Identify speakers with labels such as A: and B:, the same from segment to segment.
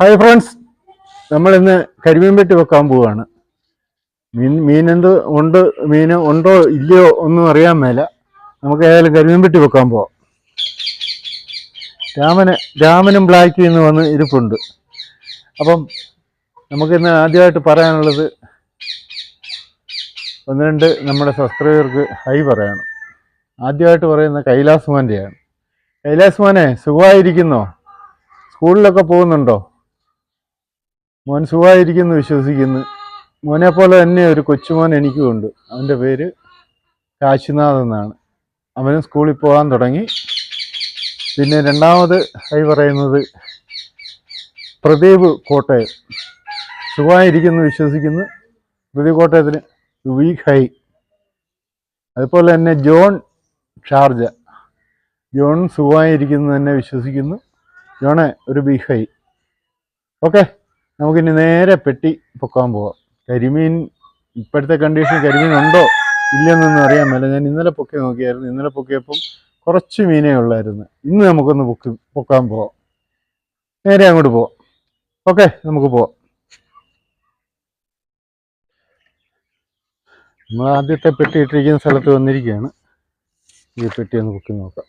A: Hi friends നമ്മൾ ഇന്ന് കരിമീൻ വെട്ടി വെക്കാൻ പോവാണ്. മീൻ എന്ത് ഉണ്ട് മീൻ ഉണ്ടോ ഇല്ലയോ ഒന്നും അറിയാൻ മേല. നമുക്ക് ഏതായാലും കരിമീൻ വെട്ടി വെക്കാൻ പോവാം. രാമന് രാമനും ബ്ലാക്കും ഇന്ന് വന്ന് ഇരിപ്പുണ്ട്. അപ്പം നമുക്കിന്ന് ആദ്യമായിട്ട് പറയാനുള്ളത് ഒന്ന് രണ്ട് നമ്മുടെ സബ്സ്ക്രൈബർക്ക് ഹൈ പറയണം. ആദ്യമായിട്ട് പറയുന്ന കൈലാസ് മോന്റെയാണ് കൈലാസ് മോനെ സുഖമായിരിക്കുന്നോ? സ്കൂളിലൊക്കെ പോകുന്നുണ്ടോ? മോൻ സുഖമായിരിക്കുന്നു വിശ്വസിക്കുന്നു. മോനെ പോലെ തന്നെ ഒരു കൊച്ചുമോൻ എനിക്കുമുണ്ട്. അവന്റെ പേര് കാശിനാഥ് എന്നാണ്. അവനും സ്കൂളിൽ പോകാൻ തുടങ്ങി. പിന്നെ രണ്ടാമത് ഹൈ പറയുന്നത് പ്രദീപ് കോട്ടയം. സുഖമായിരിക്കുന്നു വിശ്വസിക്കുന്നു. പ്രദീപ് കോട്ടയത്തിന് വീക്ക് ഹൈ അതുപോലെ തന്നെ ജോൺ ഷാർജ. ജോൺ സുഖമായിരിക്കുന്നു തന്നെ വിശ്വസിക്കുന്നു. ജോണെ ഒരു ബീഹൈ ഹൈ ഓക്കെ നമുക്കിനി നേരെ പെട്ടി പൊക്കാൻ പോവാം. കരിമീൻ ഇപ്പോഴത്തെ കണ്ടീഷൻ കരിമീൻ ഉണ്ടോ ഇല്ലെന്നൊന്നും അറിയാൻ മേല. ഞാൻ ഇന്നലെ പൊക്കി നോക്കിയായിരുന്നു. ഇന്നലെ പൊക്കിയപ്പം കുറച്ച് മീനേ ഉള്ളായിരുന്നു. ഇന്ന് നമുക്കൊന്ന് പൊക്കി പൊക്കാൻ പോവാം. നേരെ അങ്ങോട്ട് പോവാം. ഓക്കെ നമുക്ക് പോവാം. നമ്മൾ ആദ്യത്തെ പെട്ടി ഇട്ടിരിക്കുന്ന സ്ഥലത്ത് വന്നിരിക്കുകയാണ്. ഈ പെട്ടി ഒന്ന് പൊക്കി നോക്കാം.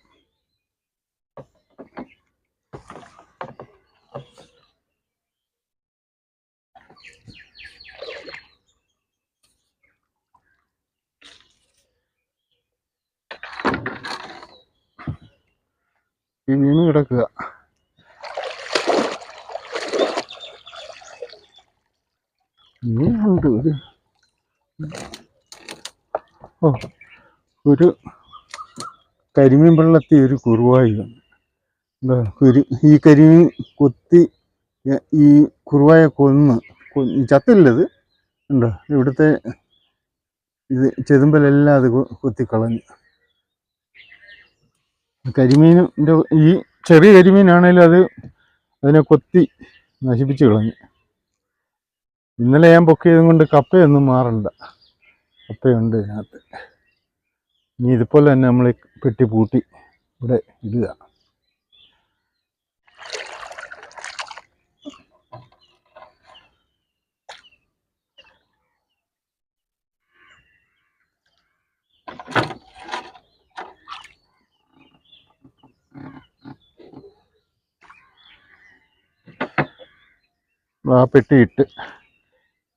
A: ഈ വീണ് കിടക്കുക ഒരു ഓ ഒരു കരിമീൻ വെള്ളത്തി ഒരു കുറുവായി. എന്താ കുരു ഈ കരിമീൻ കൊത്തി ഈ കുറുവായ കൊന്ന് ചത്തില്ലത്. ഉണ്ടോ ഇവിടുത്തെ ഇത് ചെതുമ്പലെല്ലാം അത് കൊത്തിക്കളഞ്ഞു. കരിമീനിന്റെ ഈ ചെറിയ കരിമീനാണേലും അത് അതിനെ കൊത്തി നശിപ്പിച്ച് കളഞ്ഞു. ഇന്നലെ ഞാൻ പൊക്കിയതും കൊണ്ട് കപ്പയൊന്നും മാറണ്ട. കപ്പയുണ്ട് ഇതിനകത്ത്. ഇനി ഇതുപോലെ തന്നെ നമ്മൾ പെട്ടി പൂട്ടി ഇവിടെ ഇടുക. ആ പെട്ടി ഇട്ട്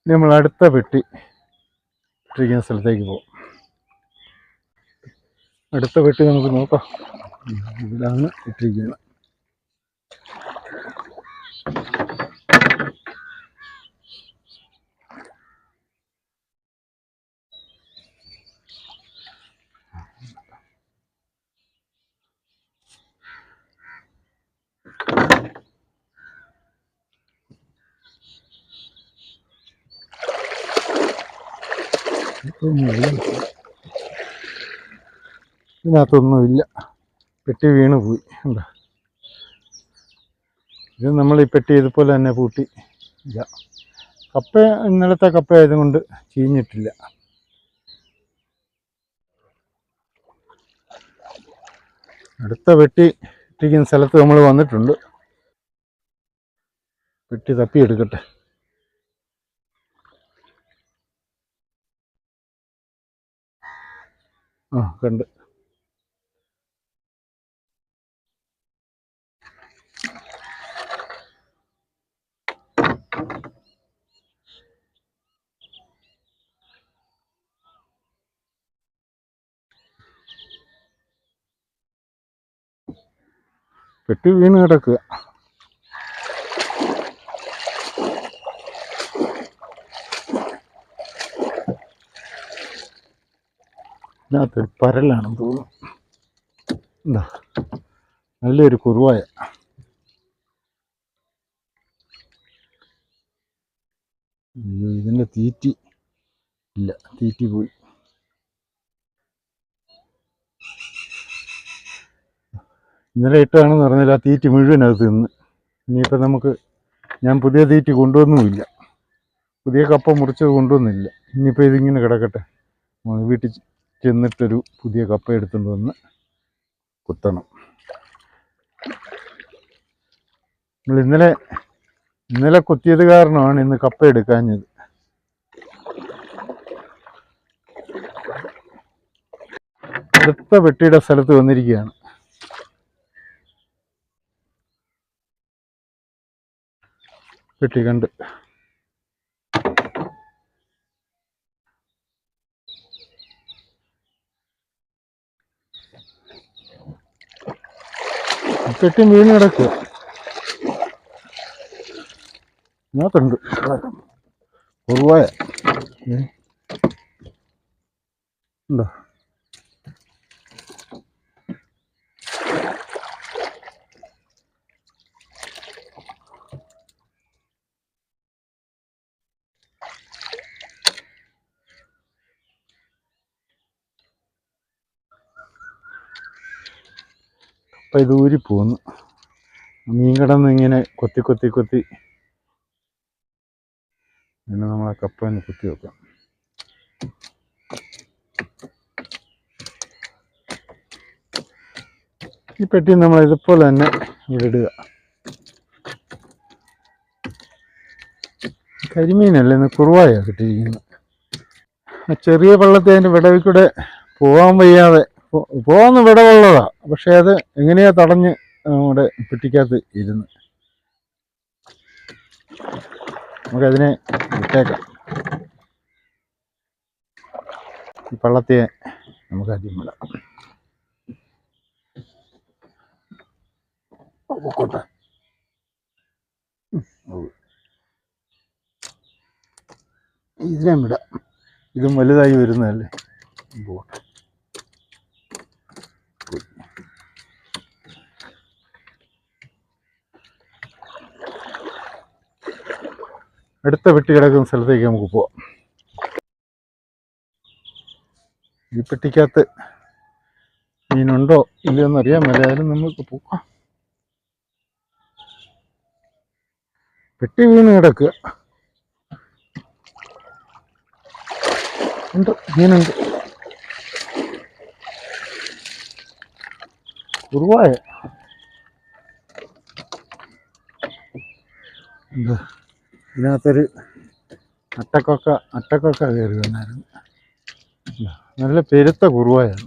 A: നമ്മൾ അടുത്ത പെട്ടി ഇട്ടിരിക്കുന്ന സ്ഥലത്തേക്ക് പോകും അടുത്ത പെട്ടി നമുക്ക് നോക്കാം. ഇതാണ് ഇട്ടിരിക്കുന്നത്. ഇതിനകത്തൊന്നുമില്ല. പെട്ടി വീണ് പോയി. എന്താ ഇത് നമ്മൾ ഈ പെട്ടി ഇതുപോലെ തന്നെ പൂട്ടി. ഇല്ല. കപ്പ ഇന്നലത്തെ കപ്പ ആയതുകൊണ്ട് ചീഞ്ഞിട്ടില്ല. അടുത്ത വെട്ടി ഇട്ടിരിക്കുന്ന സ്ഥലത്ത് നമ്മൾ വന്നിട്ടുണ്ട്. പെട്ടി തപ്പിയെടുക്കട്ടെ. ആ കണ്ട്. പെട്ടി വീണ് കിടക്കുക. ഇതിനകത്തൊരു പരലാണെന്ന് തോന്നുന്നു. എന്താ നല്ലൊരു കുറുവായ. ഇതിന്റെ തീറ്റി ഇല്ല തീറ്റി പോയി. ഇന്നലെ ഇട്ടാണെന്ന് പറഞ്ഞാൽ ആ തീറ്റി മുഴുവൻ അത് തിന്ന് ഇനിയിപ്പോൾ നമുക്ക് ഞാൻ പുതിയ തീറ്റി കൊണ്ടുവന്നുമില്ല. പുതിയ കപ്പ മുറിച്ചത് കൊണ്ടുവന്നില്ല. ഇനിയിപ്പോൾ ഇതിങ്ങനെ കിടക്കട്ടെ. വീട്ടിൽ ചെന്നിട്ടൊരു പുതിയ കപ്പ എടുത്തുകൊണ്ട് വന്ന് കുത്തണം. നമ്മൾ ഇന്നലെ ഇന്നലെ കുത്തിയത് കാരണമാണ് ഇന്ന് കപ്പ എടുക്കാഞ്ഞത്. അടുത്ത വെട്ടിയുടെ സ്ഥലത്ത് വന്നിരിക്കുകയാണ്. വെട്ടി കണ്ട്. പെട്ടി വീണ് കിടക്കുക. ഇതിനകത്തുണ്ട്. കുറുവായ? ഉണ്ടോ? അപ്പം ഇത് ഊരി പോന്നു മീൻ കിടന്ന് ഇങ്ങനെ കൊത്തി കൊത്തി കൊത്തി. പിന്നെ നമ്മളെ കപ്പ ഒന്ന് കുത്തി വെക്കാം. ഈ പെട്ടി നമ്മൾ ഇതുപോലെ തന്നെ ഇവിടെ ഇടുക. കരിമീനല്ലേ ഇന്ന് കുറുവായ കിട്ടിയിരിക്കുന്നത്? ആ ചെറിയ വെള്ളത്തെ അതിന്റെ വിടവിൽ കൂടെ പോകാൻ വയ്യാതെ പോ- ഇപ്പോഴൊന്ന് വിടവുള്ളതാ. പക്ഷെ അത് എങ്ങനെയാ തടഞ്ഞ് നമ്മുടെ പെട്ടിക്കകത്ത് ഇരുന്ന്. നമുക്കതിനെ വിട്ടേക്കാം. ഈ പള്ളത്തെ നമുക്ക് ആദ്യം വിടാം. ഇതിനെ വിടാം. ഇതും വലുതായി വരുന്നതല്ലേ? പോട്ടെ. അടുത്ത പെട്ടി കിടക്കുന്ന സ്ഥലത്തേക്ക് നമുക്ക് പോവാം. ഈ പെട്ടിക്കകത്ത് മീനുണ്ടോ ഇല്ലയോ അറിയാം മേലായാലും നമുക്ക് പോവാം. പെട്ടി വീണ് കിടക്കുക ഉണ്ട് മീനുണ്ട്. കുറുവായ എന്താ? ഇതിനകത്തൊരു അട്ടക്കൊക്ക അട്ടക്കൊക്ക കയറി വന്നായിരുന്നു. നല്ല പെരുത്ത കുറുവായാണ്.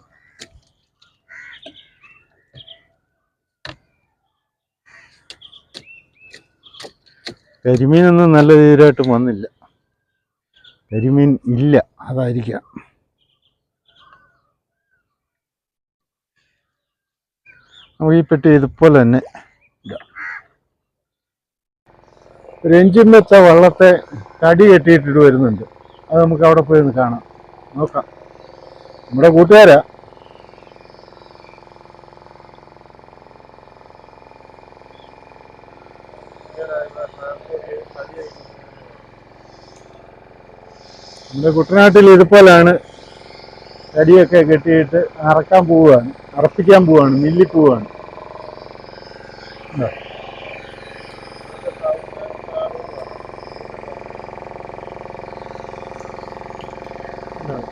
A: കരിമീനൊന്നും നല്ല രീതിയിലായിട്ടും വന്നില്ല. കരിമീൻ ഇല്ല അതായിരിക്കാം. നമുക്ക് ഈ പെട്ടി ഇതുപോലെ തന്നെ ഇടാം. ഒരു വള്ളത്തെ തടി കെട്ടിയിട്ടിട്ട് വരുന്നുണ്ട്. അത് നമുക്ക് അവിടെ പോയി ഒന്ന് കാണാം. നോക്കാം. നമ്മുടെ കൂട്ടുകാരാ. നമ്മുടെ കുട്ടനാട്ടിൽ ഇതുപോലാണ് തടിയൊക്കെ കെട്ടിയിട്ട് അറക്കാൻ പോവുകയാണ് അറപ്പിക്കാൻ പോവുകയാണ് മില്ലി പോവുകയാണ്.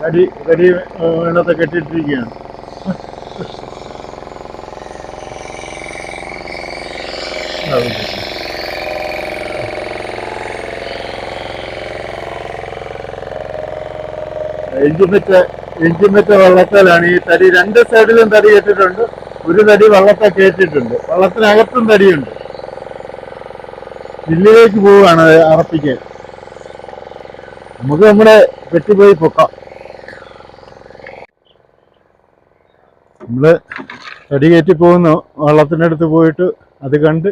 A: കരി തടി വെള്ളത്തെ കെട്ടിയിട്ടിരിക്കുകയാണ്. എഞ്ചിമിറ്റ എഞ്ചിമിറ്റ വള്ളത്തേലാണ് ഈ തടി. രണ്ട് സൈഡിലും തടി കെട്ടിട്ടുണ്ട് ഒരു തടി വള്ളത്തെ കയറ്റിയിട്ടുണ്ട് വള്ളത്തിനകത്തും തടിയുണ്ട്. ജില്ലയിലേക്ക് പോവുകയാണ് അറപ്പിക്കാൻ. നമുക്ക് നമ്മുടെ പെട്ടി പൊക്കാം. നമ്മൾ തടി കയറ്റി പോകുന്ന അടുത്ത് പോയിട്ട് അത് കണ്ട്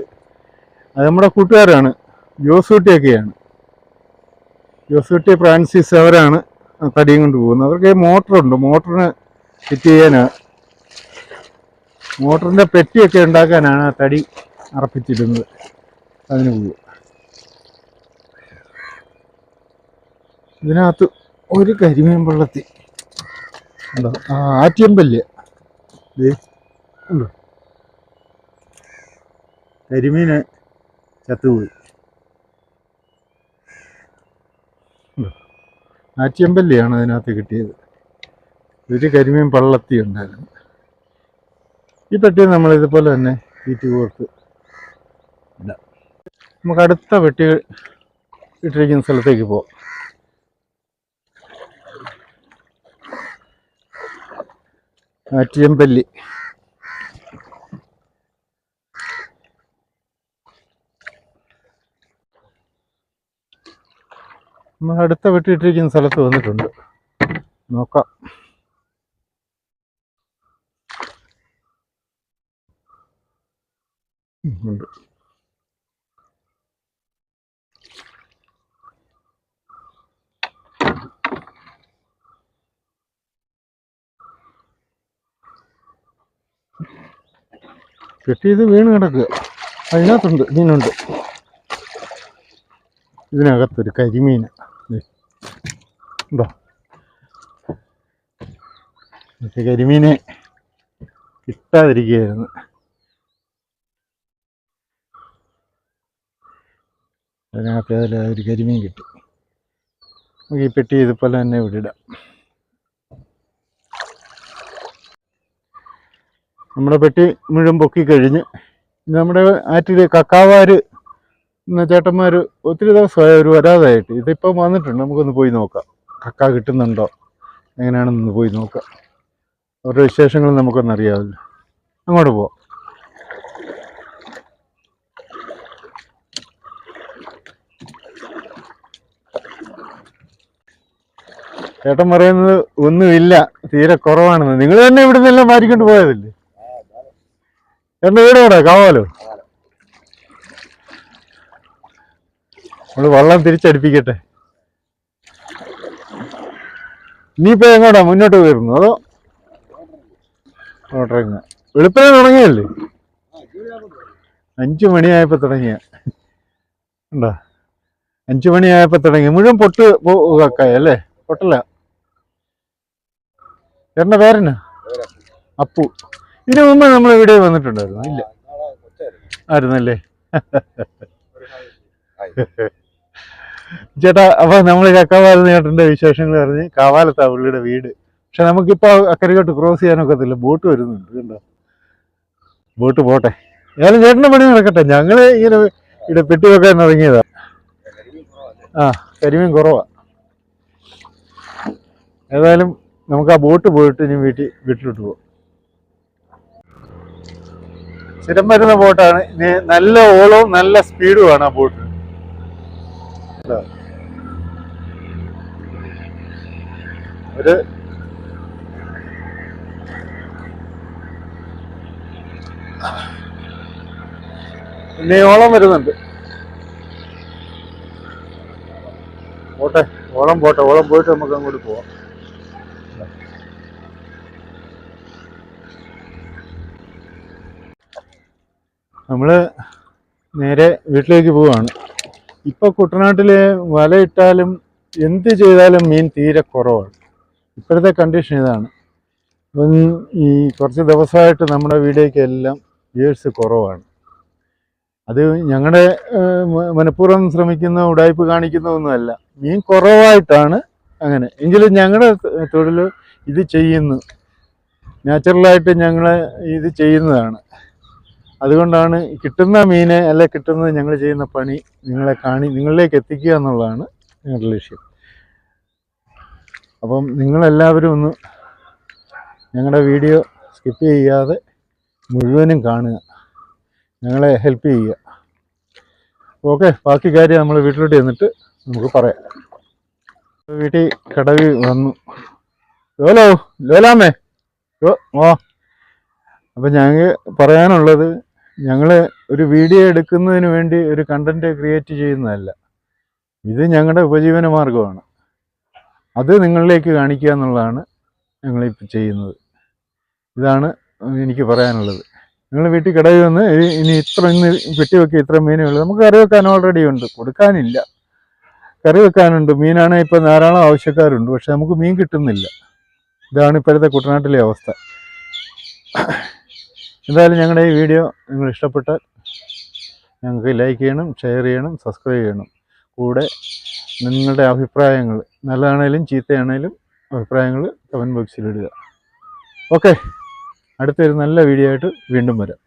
A: അത് നമ്മുടെ കൂട്ടുകാരാണ്. ജോസൂട്ടിയൊക്കെയാണ് ജോസൂട്ടി ഫ്രാൻസിസ് അവരാണ് തടിയും കൊണ്ട് പോകുന്നത്. അവർക്ക് മോട്ടറുണ്ട്. മോട്ടറിന് ഫിറ്റ് ചെയ്യാനാണ് മോട്ടറിന്റെ പെട്ടിയൊക്കെ ഉണ്ടാക്കാനാണ് ആ തടി അർപ്പിച്ചിരുന്നത് അതിന് പോകും ഇതിനകത്ത് ഒരു കരിമീൻ വെള്ളത്തി. ആറ്റിയമ്പല്ല്. ഉണ്ടോ കരിമീന് ചത്തുപോയി. ആറ്റിയമ്പല്ലിയാണ് അതിനകത്ത് കിട്ടിയത്. ഒരു കരിമീൻ പള്ളത്തി ഉണ്ടായിരുന്നു ഈ പെട്ടി നമ്മൾ ഇതുപോലെ തന്നെ തീറ്റി കോർത്ത് ഇടാം. നമുക്ക് അടുത്ത പെട്ടി ഇട്ടിരിക്കുന്ന സ്ഥലത്തേക്ക് പോവാം. ആറ്റിയമ്പല്ലി നമ്മൾ അടുത്ത വെട്ടിയിട്ടിരിക്കുന്ന സ്ഥലത്ത് വന്നിട്ടുണ്ട്. നോക്കാം. ഉണ്ട്. കെട്ടിയത് വീണ് കിടക്കുക അതിനകത്തുണ്ട് മീനുണ്ട് ഇതിനകത്തൊരു കരിമീൻ. ഉണ്ടോ പക്ഷെ കരിമീനെ കിട്ടാതിരിക്കുകയായിരുന്നു. അതിനകത്ത് അതിൽ ഒരു കരിമീൻ കിട്ടി. നമുക്ക് ഈ പെട്ടി ഇതുപോലെ തന്നെ വിടിടാം നമ്മുടെ പെട്ടി മുഴുവൻ പൊക്കി കഴിഞ്ഞ് നമ്മുടെ ആറ്റിലെ കക്കാവാര് എന്ന ചേട്ടന്മാർ ഒത്തിരി ദിവസമായി ഒരു വരാതായിട്ട്. ഇതിപ്പം വന്നിട്ടുണ്ട്. നമുക്കൊന്ന് പോയി നോക്കാം. കക്ക കിട്ടുന്നുണ്ടോ? എങ്ങനെയാണെന്നൊന്ന് പോയി നോക്കാം. അവരുടെ വിശേഷങ്ങൾ നമുക്കൊന്ന് അറിയാമല്ലോ. അങ്ങോട്ട് പോവാം. ചേട്ടൻ പറയുന്നത് ഒന്നുമില്ല. തീരെ കുറവാണെന്ന്. നിങ്ങൾ തന്നെ ഇവിടെ നിന്നെല്ലാം മാറ്റിക്കൊണ്ട് പോയതല്ലേ? ചേട്ടന്റെ വീട് എവിടെ കാവാലോ നമ്മൾ വള്ളം തിരിച്ചടിപ്പിക്കട്ടെ. ഇനിയിപ്പോ എങ്ങോട്ടാ? മുന്നോട്ട് പോയിരുന്നു അതോ? ഓട്ടറിങ് വെളുപ്പിനെ തുടങ്ങിയല്ലേ? അഞ്ചു മണിയായപ്പോ തുടങ്ങിയ. ഉണ്ടോ? അഞ്ചു മണിയായപ്പോ തുടങ്ങി. മുഴുവൻ പൊട്ട് കക്കായ അല്ലേ? പൊട്ടല്ല എന്റെ പേരെന്നാ? അപ്പു. ഇതിനു മുമ്പ് നമ്മൾ ഇവിടെ വന്നിട്ടുണ്ടായിരുന്നു ഇല്ല. ആയിരുന്നല്ലേ? ചേട്ടാ അപ്പൊ നമ്മൾ കക്കാവാലെന്ന് ചേട്ടന്റെ വിശേഷങ്ങൾ അറിഞ്ഞ് കാവാലത്താ പുള്ളിയുടെ വീട്. പക്ഷെ നമുക്കിപ്പോ അക്കരയോട്ട് ക്രോസ് ചെയ്യാനൊക്കത്തില്ല. ബോട്ട് വരുന്നുണ്ട് കണ്ടോ? ബോട്ട് പോട്ടെ. ഏതായാലും ചേട്ടന്റെ പണി നടക്കട്ടെ. ഞങ്ങൾ ഇങ്ങനെ ഇവിടെ പെട്ടി വെക്കാൻ ഇറങ്ങിയതാ ആ കരിമീൻ കുറവാ. ഏതായാലും നമുക്ക് ആ ബോട്ട് പോയിട്ട് ഇനി വീട്ടിൽ വീട്ടിലോട്ട് പോവാം. സ്ഥിരം വരുന്ന ബോട്ടാണ്. നല്ല ഓളവും നല്ല സ്പീഡുമാണ് ആ ബോട്ട്. ഒരു ഓളം വരുന്നുണ്ട്. പോട്ടെ ഓളം പോട്ടെ ഓളം പോയിട്ട് നമുക്ക് അങ്ങോട്ട് പോവാം. നമ്മൾ നേരെ വീട്ടിലേക്ക് പോവുകയാണ് ഇപ്പൊ കുട്ടനാട്ടിൽ വലയിട്ടാലും എന്ത് ചെയ്താലും മീൻ തീരെ കുറവാണ്. ഇപ്പോഴത്തെ കണ്ടീഷൻ ഇതാണ്. ഈ കുറച്ച് ദിവസമായിട്ട് നമ്മുടെ വീഡിയോയ്ക്ക് എല്ലാം വ്യൂവേഴ്സ് കുറവാണ്. അത് ഞങ്ങളുടെ മനഃപൂർവം ശ്രമിക്കുന്ന ഉടായ്പ് കാണിക്കുന്നതൊന്നുമല്ല. മീൻ കുറവായിട്ടാണ് അങ്ങനെ. എങ്കിലും ഞങ്ങളുടെ തൊഴിൽ ഇത് ചെയ്യുന്നു. നാച്ചുറലായിട്ട് ഞങ്ങൾ ഇത് ചെയ്യുന്നതാണ്. അതുകൊണ്ടാണ് കിട്ടുന്ന മീനെ അല്ലെ കിട്ടുന്നത് ഞങ്ങൾ ചെയ്യുന്ന പണി നിങ്ങളെ കാണി നിങ്ങളിലേക്ക് എത്തിക്കുക എന്നുള്ളതാണ് ഞങ്ങളുടെ ലക്ഷ്യം. അപ്പം നിങ്ങളെല്ലാവരും ഒന്ന് ഞങ്ങളുടെ വീഡിയോ സ്കിപ്പ് ചെയ്യാതെ മുഴുവനും കാണുക. ഞങ്ങളെ ഹെൽപ്പ് ചെയ്യുക. ഓക്കെ ബാക്കി കാര്യം നമ്മൾ വീട്ടിലോട്ട് ചെന്നിട്ട് നമുക്ക് പറയാം. വീട്ടിൽ കടവി വന്നു. ലോലോ ലോലാമേ ഓ അപ്പം ഞങ്ങൾക്ക് പറയാനുള്ളത് ഞങ്ങൾ ഒരു വീഡിയോ എടുക്കുന്നതിന് വേണ്ടി ഒരു കണ്ടന്റ് ക്രിയേറ്റ് ചെയ്യുന്നതല്ല. ഇത് ഞങ്ങളുടെ ഉപജീവന മാർഗമാണ്. അത് നിങ്ങളിലേക്ക് കാണിക്കുക എന്നുള്ളതാണ് ഞങ്ങളിപ്പോൾ ചെയ്യുന്നത്. ഇതാണ് എനിക്ക് പറയാനുള്ളത്. നിങ്ങൾ വീട്ടിൽ കടയിൽ വന്ന് ഇനി ഇത്ര ഇന്ന് പെട്ടി വെക്കുക ഇത്ര മീനുകൾ നമുക്ക് കറി വെക്കാൻ ഓൾറെഡി ഉണ്ട്. കൊടുക്കാനില്ല. കറി വെക്കാനുണ്ട്. മീനാണെങ്കിൽ ഇപ്പോൾ ധാരാളം ആവശ്യക്കാരുണ്ട്. പക്ഷെ നമുക്ക് മീൻ കിട്ടുന്നില്ല. ഇതാണ് ഇപ്പോഴത്തെ കുട്ടനാട്ടിലെ അവസ്ഥ. എന്തായാലും ഞങ്ങളുടെ ഈ വീഡിയോ നിങ്ങൾ ഇഷ്ടപ്പെട്ടാൽ ഞങ്ങൾക്ക് ലൈക്ക് ചെയ്യണം ഷെയർ ചെയ്യണം സബ്സ്ക്രൈബ് ചെയ്യണം. കൂടെ നിങ്ങളുടെ അഭിപ്രായങ്ങൾ നല്ലതാണേലും ചീത്തയാണേലും അഭിപ്രായങ്ങൾ കമന്റ് ബോക്സിൽ ഇടുക. ഓക്കെ അടുത്തൊരു നല്ല വീഡിയോ ആയിട്ട് വീണ്ടും വരാം.